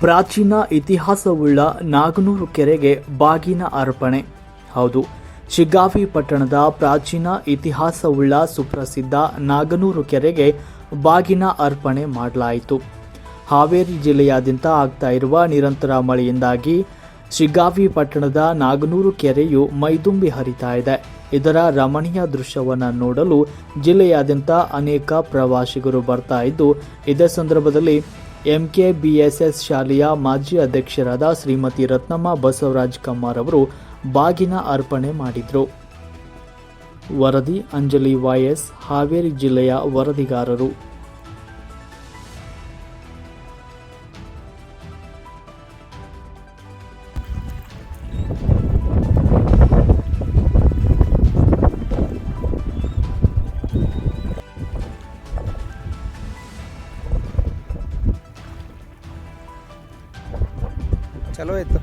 ಪ್ರಾಚೀನ ಇತಿಹಾಸವುಳ್ಳ ನಾಗನೂರು ಕೆರೆಗೆ ಬಾಗಿನ ಅರ್ಪಣೆ. ಹೌದು, ಶಿಗ್ಗಾವಿ ಪಟ್ಟಣದ ಪ್ರಾಚೀನ ಇತಿಹಾಸವುಳ್ಳ ಸುಪ್ರಸಿದ್ಧ ನಾಗನೂರು ಕೆರೆಗೆ ಬಾಗಿನ ಅರ್ಪಣೆ ಮಾಡಲಾಯಿತು. ಹಾವೇರಿ ಜಿಲ್ಲೆಯಾದ್ಯಂತ ಆಗ್ತಾ ಇರುವ ನಿರಂತರ ಮಳೆಯಿಂದಾಗಿ ಶಿಗ್ಗಾವಿ ಪಟ್ಟಣದ ನಾಗನೂರು ಕೆರೆಯು ಮೈದುಂಬಿ ಹರಿತಾ ಇದೆ. ಇದರ ರಮಣೀಯ ದೃಶ್ಯವನ್ನು ನೋಡಲು ಜಿಲ್ಲೆಯಾದ್ಯಂತ ಅನೇಕ ಪ್ರವಾಸಿಗರು ಬರ್ತಾ ಇದ್ದು, ಇದೇ ಸಂದರ್ಭದಲ್ಲಿ ಎಂಕೆಬಿಎಸ್ಎಸ್ ಶಾಲೆಯ ಮಾಜಿ ಅಧ್ಯಕ್ಷರಾದ ಶ್ರೀಮತಿ ರತ್ನಮ್ಮ ಬಸವರಾಜ್ ಕಮ್ಮಾರ್ ಅವರು ಬಾಗಿನ ಅರ್ಪಣೆ ಮಾಡಿದರು. ವರದಿ, ಅಂಜಲಿ ವಾಯಸ್ ಹಾವೇರಿ ಜಿಲ್ಲೆಯ ವರದಿಗಾರರು. saludito